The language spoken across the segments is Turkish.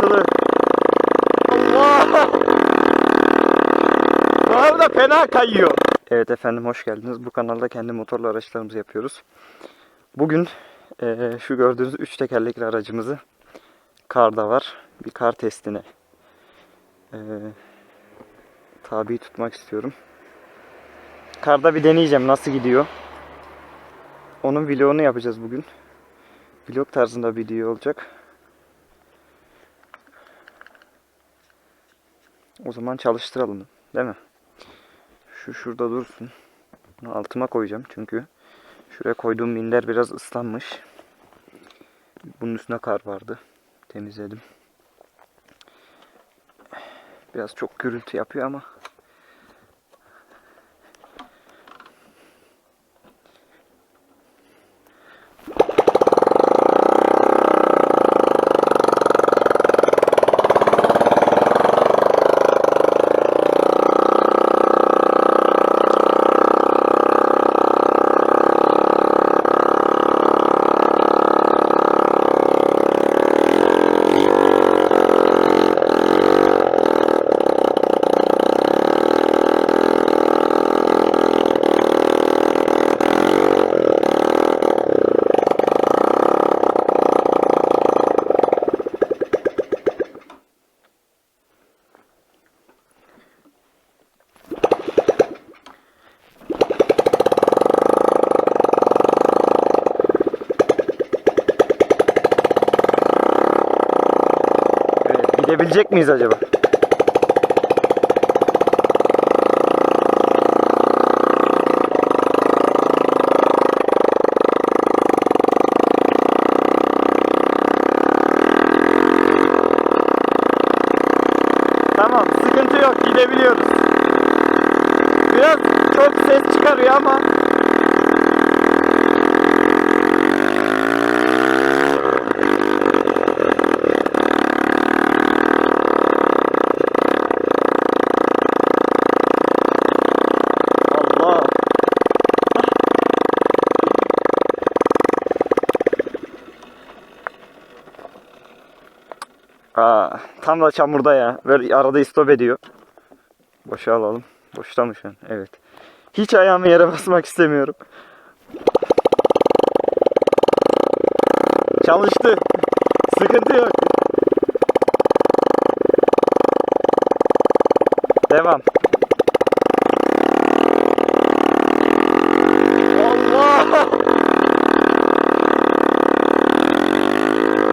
sıkıntılı. Allah! Bu arada fena kayıyor. Evet efendim hoş geldiniz. Bu kanalda kendi motorlu araçlarımızı yapıyoruz. Bugün eee, şu gördüğünüz üç tekerlekli aracımızı karda var. Bir kar testine eee, tabi tutmak istiyorum. Karda bir deneyeceğim nasıl gidiyor. Onun vlogunu yapacağız bugün. Vlog tarzında bir video olacak. O zaman çalıştıralım değil mi? Şu şurada dursun. Bunu altıma koyacağım çünkü şuraya koyduğum minder biraz ıslanmış. Bunun üstüne kar vardı. Temizledim. Biraz çok gürültü yapıyor ama Gidebilecek miyiz acaba? Tamam, sıkıntı yok, gidebiliyoruz. Biraz çok ses çıkarıyor ama Allah. Aa, tam da çamurda ya. Böyle arada istop ediyor. Boşa alalım. Boşta mı şu an? Evet. Hiç ayağımı yere basmak istemiyorum. Çalıştı. Sıkıntı yok. Devam. Allah!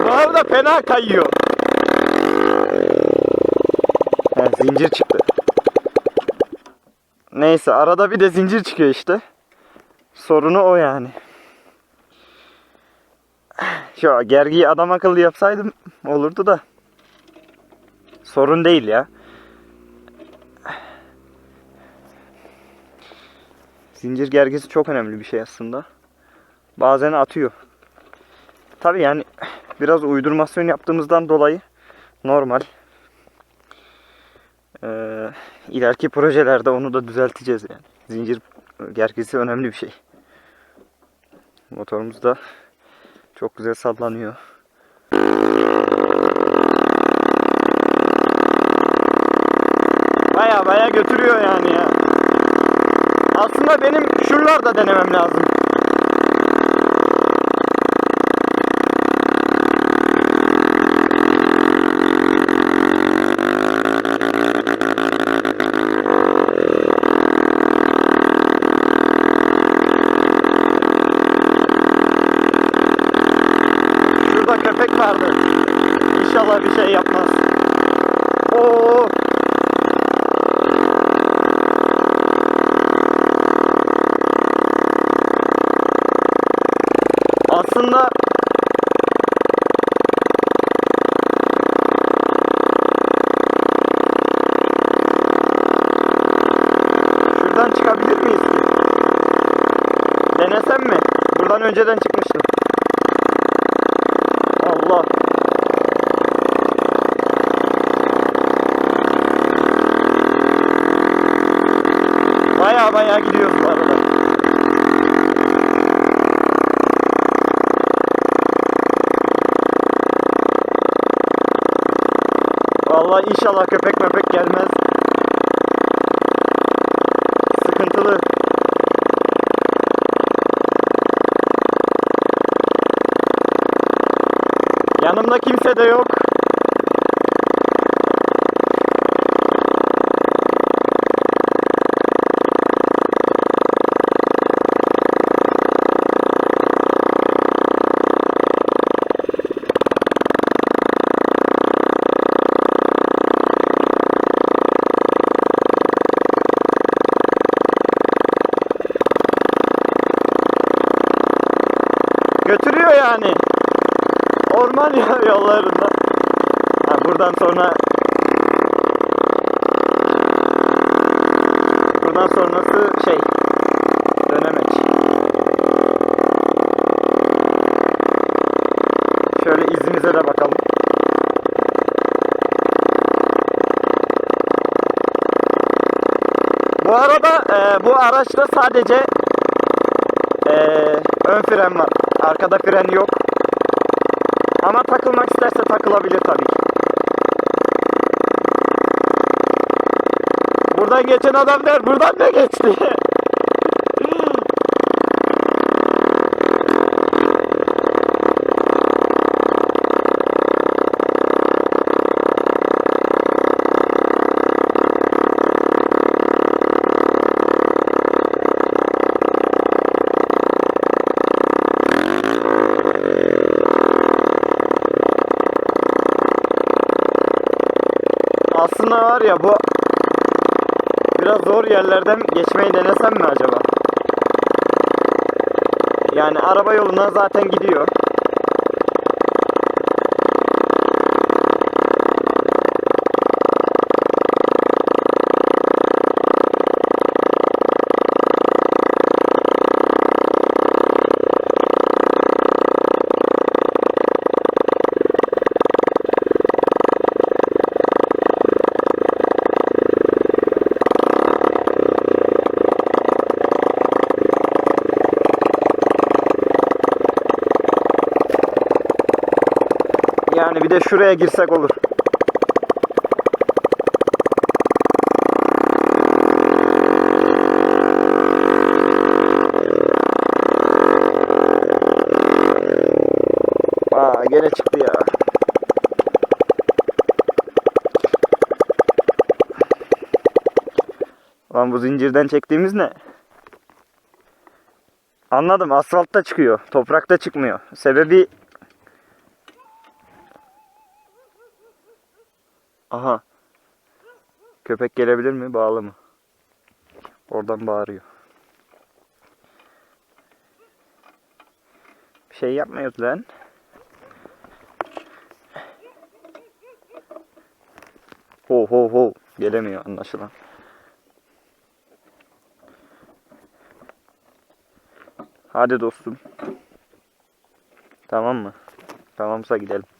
Bu arada fena kayıyor. He, zincir çıktı. Neyse arada bir de zincir çıkıyor işte. Sorunu o yani. Şu gergiyi adam akıllı yapsaydım olurdu da. Sorun değil ya. Zincir gergisi çok önemli bir şey aslında. Bazen atıyor. Tabi yani biraz uydurmasyon yaptığımızdan dolayı normal. İleriki projelerde onu da düzelteceğiz yani. Zincir gergisi önemli bir şey. Motorumuz da çok güzel sallanıyor. Baya baya götürüyor yani ya. Aslında benim şuralarda denemem lazım. Vardı. İnşallah bir şey yapmaz. Oo. Aslında Şuradan çıkabilir miyiz? Denesem mi? Buradan önceden çıkmıştım. Allah. Baya baya gidiyoruz bu arada. Vallahi inşallah köpek mepek gelmez. Sıkıntılı. Yanımda kimse de yok. Götürüyor yani. Orman yollarında. Ha, buradan sonra Buradan sonrası şey dönemeç. Şöyle izimize de bakalım. Bu arada e, bu araçta sadece e, ön fren var. Arkada fren yok. Ama takılmak isterse takılabilir tabii. Buradan geçen adam der, buradan ne geçti? Aslında var ya bu biraz zor yerlerden geçmeyi denesem mi acaba? Yani araba yoluna zaten gidiyor. Yani bir de şuraya girsek olur. Aa gene çıktı ya. Lan bu zincirden çektiğimiz ne? Anladım. Asfaltta çıkıyor. Toprakta çıkmıyor. Sebebi Aha. Köpek gelebilir mi? Bağlı mı? Oradan bağırıyor. Bir şey yapmıyoruz lan. Ho ho ho. Gelemiyor anlaşılan. Hadi dostum. Tamam mı? Tamamsa gidelim.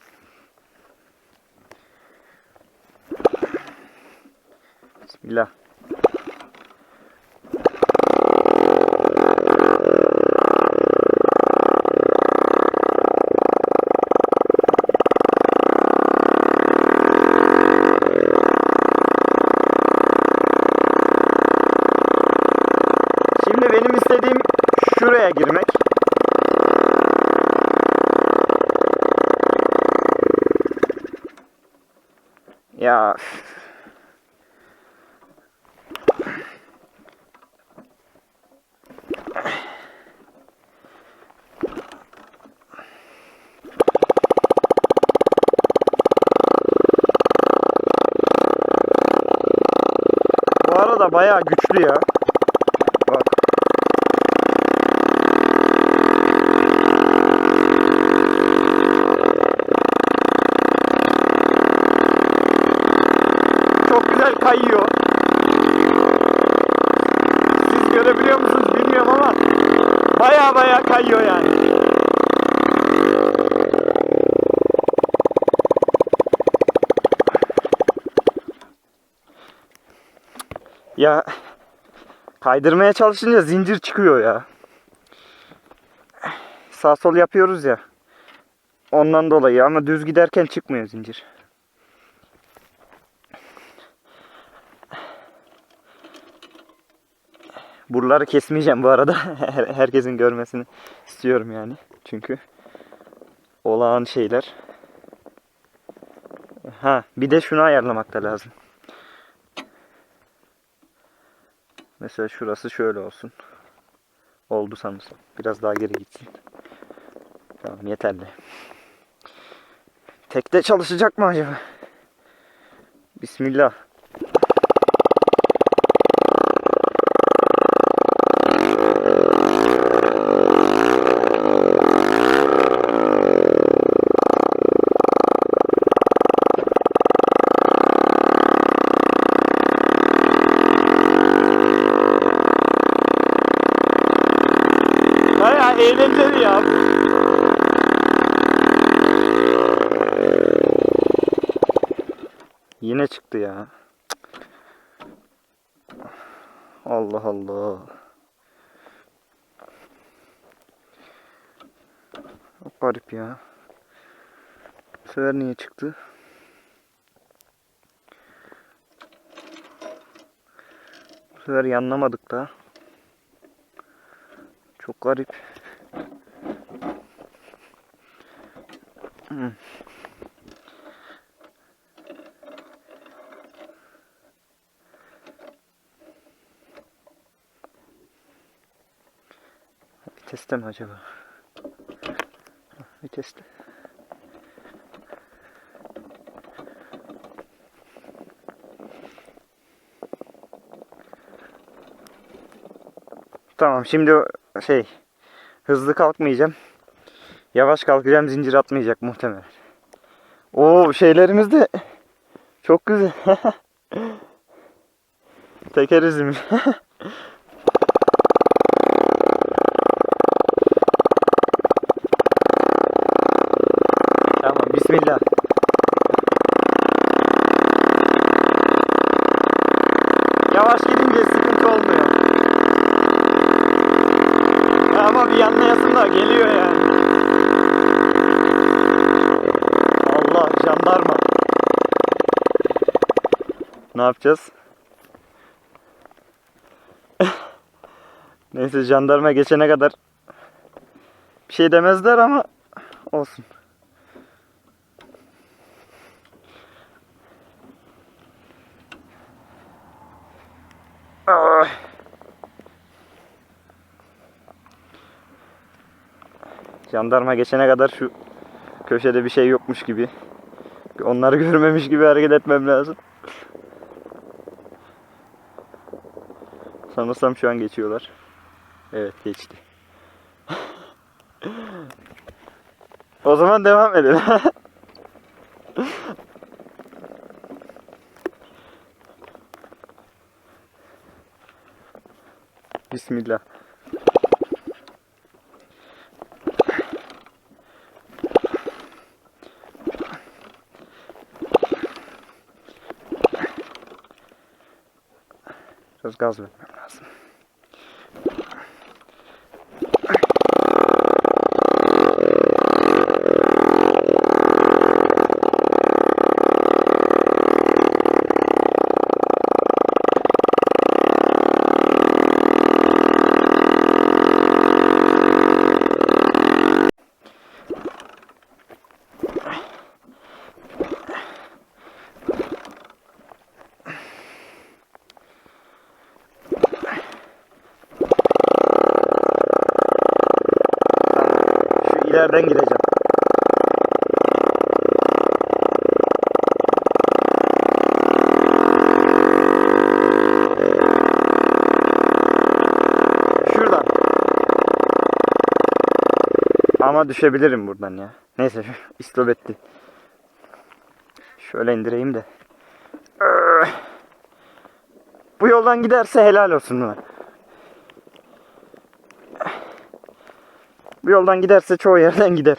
Bismillah. Şimdi benim istediğim şuraya girmek. Ya üf. Bu arada bayağı güçlü ya. Bak. Çok güzel kayıyor. Siz görebiliyor musunuz bilmiyorum ama bayağı bayağı kayıyor yani. Ya kaydırmaya çalışınca zincir çıkıyor ya. Sağ sol yapıyoruz ya. Ondan dolayı ama düz giderken çıkmıyor zincir. Buraları kesmeyeceğim bu arada. Herkesin görmesini istiyorum yani. Çünkü olağan şeyler. Ha, bir de şunu ayarlamak da lazım. Mesela şurası şöyle olsun. Oldu sanırsam. Biraz daha geri gitsin. Tamam yeterli. Tekte çalışacak mı acaba? Bismillah. Bayağı eğlenceli ya. Yine çıktı ya. Allah Allah. Çok garip ya. Bu sefer niye çıktı? Bu sefer yanlamadık da. Çok garip. Hmm. Viteste mi acaba? Viteste. Tamam şimdi şey hızlı kalkmayacağım. Yavaş kalkacağım zincir atmayacak muhtemelen. O şeylerimiz de çok güzel. Teker izimiz. tamam bismillah. Yavaş gidince sıkıntı olmuyor. Ama bir yanlayasın da geliyor yani. Allah jandarma. Ne yapacağız? Neyse jandarma geçene kadar bir şey demezler ama olsun. Jandarma geçene kadar şu köşede bir şey yokmuş gibi. Onları görmemiş gibi hareket etmem lazım. Sanırsam şu an geçiyorlar. Evet geçti. o zaman devam edelim. Bismillah. Biraz gaz vermem Şu ileriden gireceğim. Şuradan. Ama düşebilirim buradan ya. Neyse istop etti. Şöyle indireyim de. Öh. Bu yoldan giderse helal olsun buna. Yoldan giderse çoğu yerden gider.